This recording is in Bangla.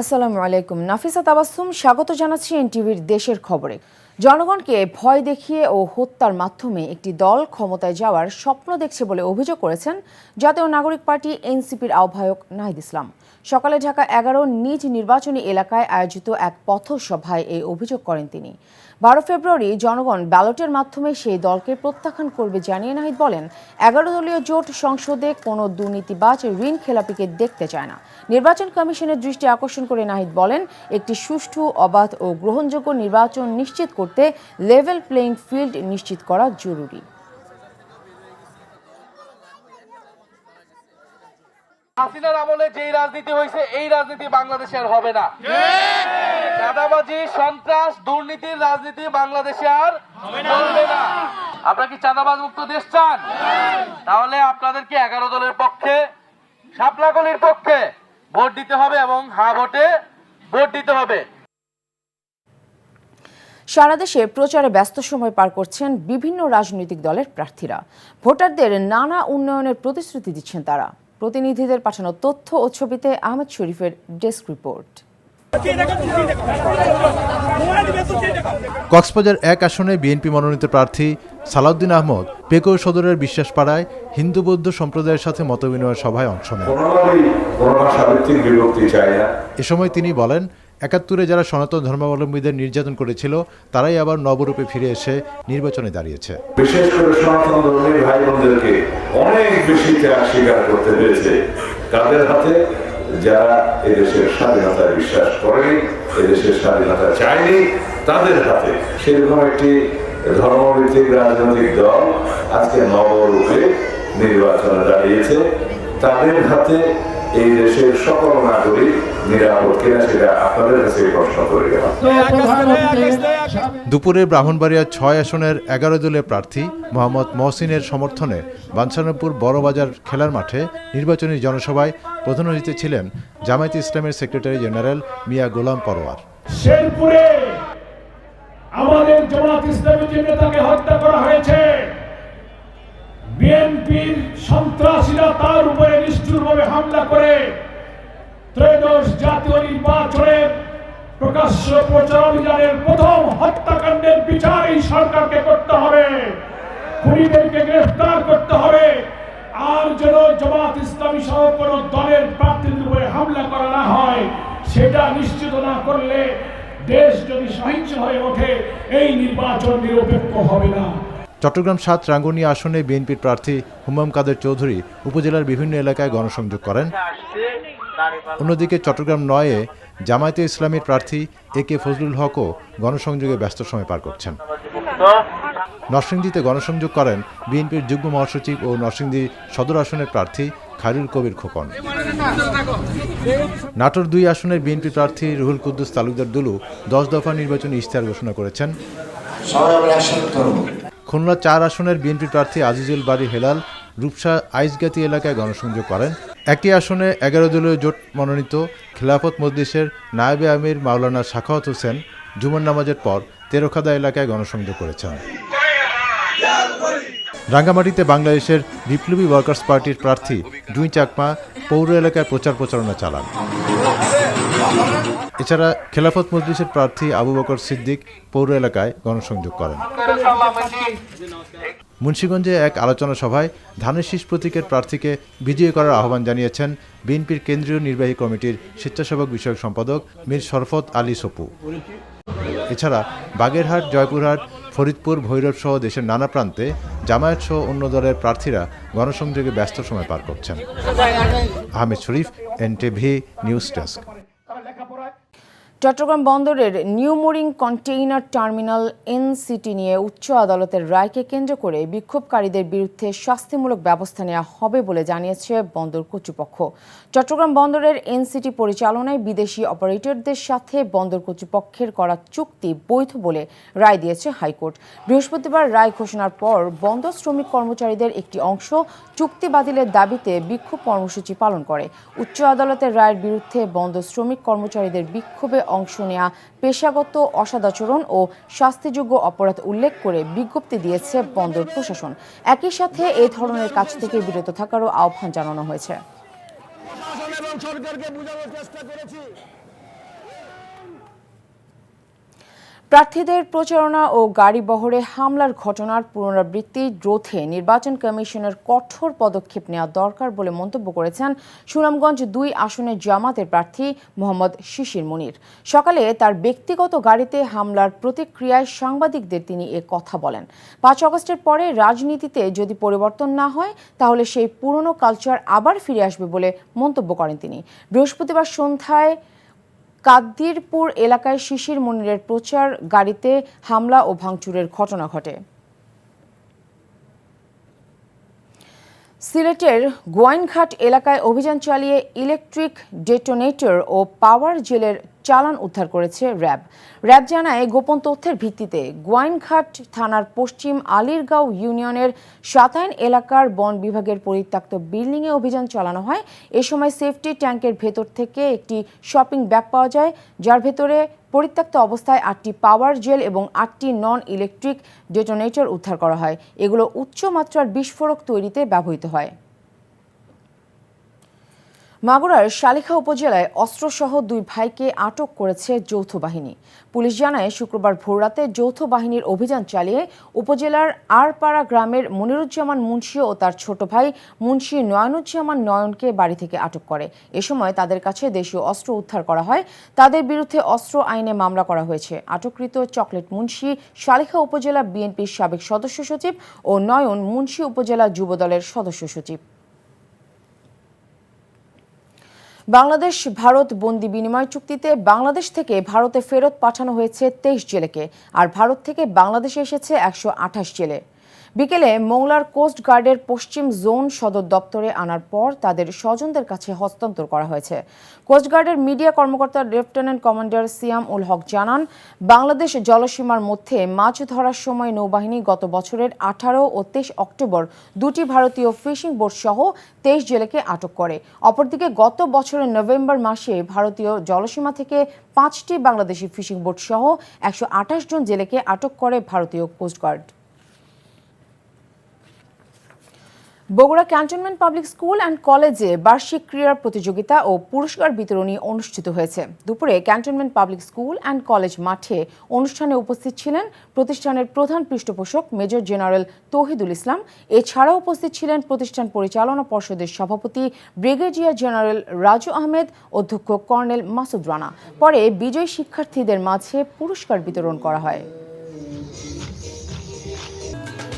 আসসালামু আলাইকুম। নাফিসা তাবাসুম স্বাগত জানাচ্ছি এনটিভির দেশের খবরে। জনগণকে ভয় দেখিয়ে ও হত্যার মাধ্যমে একটি দল ক্ষমতায় যাওয়ার স্বপ্ন দেখছে বলে অভিযোগ করেছেন জাতীয় নাগরিক পার্টি এনসিপির আহ্বায়ক নাহিদ ইসলাম। সকালে ঢাকা এগারো নিজ নির্বাচনী এলাকায় আয়োজিত এক পথসভায় এই অভিযোগ করেন তিনি। বারো ফেব্রুয়ারি জনগণ ব্যালটের মাধ্যমে সেই দলকে প্রত্যাখ্যান করবে জানিয়ে নাহিদ বলেন, এগারো দলীয় জোট সংসদে কোনো দুর্নীতিবাজ ঋণ খেলাপিকে দেখতে চায় না। নির্বাচন কমিশনের দৃষ্টি আকর্ষণ করে নাহিদ বলেন, একটি সুষ্ঠু, অবাধ ও গ্রহণযোগ্য নির্বাচন নিশ্চিত করতে লেভেল প্লেইং ফিল্ড নিশ্চিত করা জরুরি। হাসিনার আমলে যেই রাজনীতি হয়েছে এই রাজনীতি বাংলাদেশে আর হবে না। চাঁদাবাজি সন্ত্রাস দুর্নীতির রাজনীতি বাংলাদেশে আর চলবে না। আপনারা কি চাঁদাবাজ মুক্ত দেশ চান? তাহলে আপনাদেরকে এগারো দলের পক্ষে শাপলাকলির পক্ষে ভোট দিতে হবে এবং হা ভোটে ভোট দিতে হবে। সারা দেশে প্রচারে ব্যস্ত সময় পার করছেন বিভিন্ন রাজনৈতিক দলের প্রার্থীরা। ভোটারদের নানা উন্নয়নের প্রতিশ্রুতি দিচ্ছেন তারা। প্রতিনিধিদের পাঠানো তথ্য ও ছবিতে আহমেদ শরীফের ডেস্ক রিপোর্ট। কক্সবাজার এক আসনে বিএনপি মনোনীত প্রার্থী সালাউদ্দিন আহমদ পেকো সদরের বিশ্বাসপাড়ায় হিন্দু বৌদ্ধ সম্প্রদায়ের সাথে মতবিনিময় সভায় অংশ নেন। এ সময় তিনি বলেন একাত্তরে যারা সনাতন ধর্মাবলম্বীদের নির্যাতন করেছিল, তারাই আবার নবরূপে ফিরে এসে নির্বাচনে দাঁড়িয়েছে। বিশেষ করে সনাতন ধর্মী ভাই বোনদেরকে অনেক বেশি ত্যাগ স্বীকার করতে হয়েছে কাদের হাতে যারা এদেশের স্বাধীনতায় বিশ্বাস করেনি, এদেশের স্বাধীনতা চায়নি, তাদের হাতে সেরকম একটি ধর্মভিত্তিক রাজনৈতিক দল আজকে নবরূপে নির্বাচনে দাঁড়িয়েছে। তাদের হাতে এই দেশের সকল নাগরিক নিরাপদ কিনা সেটা আপনাদের কাছে প্রশ্ন করে গেলাম। দুপুরে ব্রাহ্মণবাড়িয়ার ছয় আসনের এগারো দলের প্রার্থী মোহাম্মদ মহসিনের সমর্থনে বাঞ্ছানপুর বড়বাজার খেলার মাঠে নির্বাচনী জনসভায় প্রধান অতিথি ছিলেন জামায়াত ইসলামের সেক্রেটারি জেনারেল মিয়া গোলাম পরোয়ার। শেরপুরে আমাদের জামাত ইসলামী যে নেতাকে হত্যা করা হয়েছে বিএনপির সন্ত্রাসীরা তার উপরে নিষ্ঠুরভাবে হামলা করে ত্রয়োদশ জাতীয় নির্বাচনে প্রকাশ্য প্রচার অভিযানের প্রথম হত্যাকাণ্ডের বিচার এই সরকারকে করতে হবে। খুনিদেরকে গ্রেফতার করতে হবে। আর যেন জামাত ইসলামী সহ কোন দলের প্রার্থীদের উপরে হামলা করা না হয়, সেটা নিশ্চিত না করলে দেশ যদি সহিংস হয়ে ওঠে, এই নির্বাচন নিরপেক্ষ হবে না। চট্টগ্রাম সাত রাঙ্গুনিয়া আসনে বিএনপির প্রার্থী হুমাম কাদের চৌধুরী উপজেলার বিভিন্ন এলাকায় গণসংযোগ করেন। অন্যদিকে চট্টগ্রাম নয়ে জামায়াতে ইসলামীর প্রার্থী এ কে ফজলুল হকও গণসংযোগে ব্যস্ত সময় পার করছেন। নরসিংদীতে গণসংযোগ করেন বিএনপির যুগ্ম মহাসচিব ও নরসিংদী সদর আসনের প্রার্থী খায়রুল কবির খোকন। নাটোর দুই আসনের বিএনপি প্রার্থী রুহুল কুদ্দুস তালুকদার দুলু দশ দফা নির্বাচনী ইশতেহার ঘোষণা করেছেন। খুলনা চার আসনের বিএনপি প্রার্থী আজিজুল বাড়ি হেলাল রূপসা আইসগাতি এলাকায় গণসংযোগ করেন। একই আসনে এগারো দলীয় জোট মনোনীত খেলাফত মজলিসের নায়েবে আমির মাওলানা শাখাওয়াত হোসেন জুমার নামাজের পর তেরোখাদা এলাকায় গণসংযোগ করেছেন। রাঙ্গামাটিতে বাংলাদেশের বিপ্লবী ওয়ার্কার্স পার্টির প্রার্থী দুই চাকমা পৌর এলাকায় প্রচার প্রচারণা চালান। এছাড়া খেলাফত মজলিসের প্রার্থী আবু বকর সিদ্দিক পৌর এলাকায় গণসংযোগ করেন। মুন্সীগঞ্জে এক আলোচনা সভায় ধানের শীষ প্রতীকের প্রার্থীকে বিজয়ী করার আহ্বান জানিয়েছেন বিএনপির কেন্দ্রীয় নির্বাহী কমিটির স্বেচ্ছাসেবক বিষয়ক সম্পাদক মীর শরফত আলী সপু। এছাড়া বাগেরহাট, জয়পুরহাট, ফরিদপুর, ভৈরব সহ দেশের নানা প্রান্তে জামায়াত সহ অন্য দলের প্রার্থীরা গণসংযোগে ব্যস্ত সময় পার করছেন। Ahmed Sharif, NTV news desk. Chattogram বন্দরের new mooring container terminal NCT নিয়ে উচ্চ আদালতের রায়কে কেন্দ্র করে বিক্ষোভকারীদের বিরুদ্ধে শাস্তিমূলক ব্যবস্থা নেওয়া হবে বলে জানিয়েছে বন্দর কর্তৃপক্ষ। চট্টগ্রাম বন্দরের এনসিটি পরিচালনায় বিদেশি অপারেটরদের সাথে বন্দর কর্তৃপক্ষের করা চুক্তি বৈধ বলে রায় দিয়েছে হাইকোর্ট। বৃহস্পতিবার রায় ঘোষণার পর বন্দর শ্রমিক কর্মচারীদের একটি অংশ চুক্তি বাতিলের দাবিতে বিক্ষোভ কর্মসূচি পালন করে। উচ্চ আদালতের রায়ের বিরুদ্ধে বন্দর শ্রমিক কর্মচারীদের বিক্ষোভে অংশ নেয়া পেশাগত অসদাচরণ ও শাস্তিযোগ্য অপরাধ উল্লেখ করে বিজ্ঞপ্তি দিয়েছে বন্দর প্রশাসন। একই সাথে এ ধরনের কাজ থেকে বিরত থাকারও আহ্বান জানানো হয়েছে। প্রার্থীদের প্রচারণা ও গাড়ি বহরে হামলার ঘটনার পুনরাবৃত্তি, রোধে নির্বাচন কমিশনের কঠোর পদক্ষেপ নেওয়া দরকার বলে মন্তব্য করেছেন সুনামগঞ্জ দুই আসনের জামাতের প্রার্থী মোহাম্মদ শিশির মুনির। সকালে তার ব্যক্তিগত গাড়িতে হামলার প্রতিক্রিয়ায় সাংবাদিকদের তিনি এ কথা বলেন। পাঁচ অগস্টের পরে রাজনীতিতে যদি পরিবর্তন না হয়, তাহলে সেই পুরনো কালচার আবার ফিরে আসবে বলে মন্তব্য করেন তিনি। বৃহস্পতিবার সন্ধ্যায় কাদ্দিরপুর এলাকায় শিশির মনিরের প্রচার গাড়িতে হামলা ও ভাঙচুরের ঘটনা ঘটে। সিলেটের গোয়াইনঘাট এলাকায় অভিযান চালিয়ে ইলেকট্রিক ডেটোনেটর ও পাওয়ার জেলের চালান উদ্ধার করেছে র্যাব। র্যাব জানায়, গোপন তথ্যের ভিত্তিতে গোয়াইনঘাট থানার পশ্চিম আলিরগাঁও ইউনিয়নের সাতাইন এলাকার বন বিভাগের পরিত্যক্ত বিল্ডিংয়ে অভিযান চালানো হয়। এ সময় সেফটি ট্যাঙ্কের ভেতর থেকে একটি শপিং ব্যাগ পাওয়া যায়, যার ভেতরে পরিত্যক্ত অবস্থায় আটটি পাওয়ার জেল এবং আটটি নন ইলেকট্রিক ডেটোনেটর উদ্ধার করা হয়। এগুলো উচ্চ মাত্রার বিস্ফোরক তৈরিতে ব্যবহৃত হয়। মাগুরার শালিখা উপজেলায় অস্ত্রসহ দুই ভাইকে আটক করেছে যৌথ বাহিনী। পুলিশ জানায়, শুক্রবার ভোররাতে যৌথ বাহিনীর অভিযান চালিয়ে উপজেলার আরপাড়া গ্রামের মনিরুজ্জামান মুন্সি ও তার ছোট ভাই মুন্সি নয়নুজ্জামান নয়নকে বাড়ি থেকে আটক করে। এ সময় তাদের কাছে দেশীয় অস্ত্র উদ্ধার করা হয়। তাদের বিরুদ্ধে অস্ত্র আইনে মামলা করা হয়েছে। আটককৃত চকলেট মুন্সি, শালিখা উপজেলা বিএনপির সাবেক সদস্য সচিব ও নয়ন মুন্সি উপজেলা যুবদলের সদস্য সচিব। বাংলাদেশ, ভারত বন্দি বিনিময় চুক্তিতে বাংলাদেশ থেকে ভারতে ফেরত পাঠানো হয়েছে তেইশ জেলেকে, আর ভারত থেকে বাংলাদেশে এসেছে একশো আঠাশ জেলে। বিকেলে মোংলার কোস্ট গার্ডের পশ্চিম জোন সদর দপ্তরে আনার পর তাদের স্বজনদের কাছে হস্তান্তর করা হয়েছে। কোস্টগার্ডের মিডিয়া কর্মকর্তা লেফটেন্যান্ট কমান্ডার সিয়াম উল হক জানান, বাংলাদেশ জলসীমার মধ্যে মাছ ধরার সময় নৌবাহিনী গত বছরের আঠারো ও তেইশ অক্টোবর দুটি ভারতীয় ফিশিং বোট সহ তেইশ জেলেকে আটক করে। অপরদিকে গত বছরের নভেম্বর মাসে ভারতীয় জলসীমা থেকে পাঁচটি বাংলাদেশি ফিশিং বোট সহ একশো আঠাশ জন জেলেকে আটক করে ভারতীয় coastguard Bogura cantonment public school and কলেজে বার্ষিক ক্রীড়া প্রতিযোগিতা ও পুরস্কার বিতরণী অনুষ্ঠিত হয়েছে। দুপুরে cantonment public school and college মাঠে অনুষ্ঠানে উপস্থিত ছিলেন প্রতিষ্ঠানের প্রধান পৃষ্ঠপোষক মেজর জেনারেল তৌহিদুল ইসলাম। এছাড়াও উপস্থিত ছিলেন প্রতিষ্ঠান পরিচালনা পর্ষদের সভাপতি ব্রিগেডিয়ার জেনারেল রাজু আহমেদ, অধ্যক্ষ কর্নেল মাসুদ রানা। পরে বিজয়ী শিক্ষার্থীদের মাঝে পুরস্কার বিতরণ করা হয়।